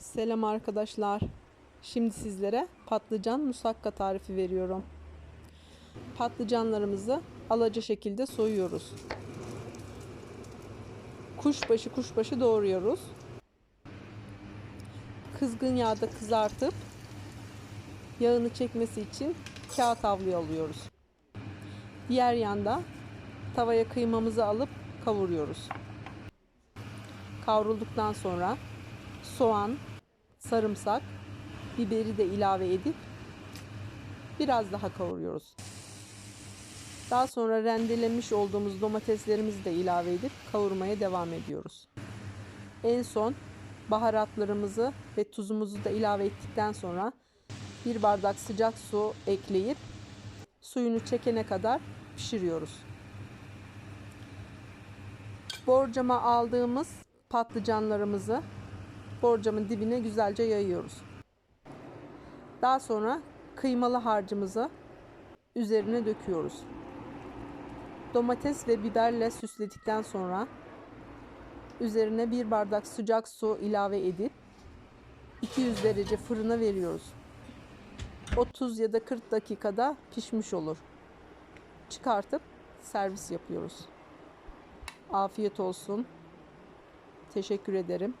Selam arkadaşlar. Şimdi sizlere patlıcan musakka tarifi veriyorum. Patlıcanlarımızı alaca şekilde soyuyoruz. Kuşbaşı kuşbaşı doğruyoruz. Kızgın yağda kızartıp yağını çekmesi için kağıt havluya alıyoruz. Diğer yanda tavaya kıymamızı alıp kavuruyoruz. Kavrulduktan sonra soğan, sarımsak, biberi de ilave edip biraz daha kavuruyoruz. Daha sonra rendelemiş olduğumuz domateslerimizi de ilave edip kavurmaya devam ediyoruz. En son baharatlarımızı ve tuzumuzu da ilave ettikten sonra bir bardak sıcak su ekleyip suyunu çekene kadar pişiriyoruz. Borcama aldığımız patlıcanlarımızı borcamın dibine güzelce yayıyoruz. Daha sonra kıymalı harcımızı üzerine döküyoruz. Domates ve biberle süsledikten sonra üzerine bir bardak sıcak su ilave edip 200 derece fırına veriyoruz. 30 ya da 40 dakikada pişmiş olur. Çıkartıp servis yapıyoruz. Afiyet olsun. Teşekkür ederim.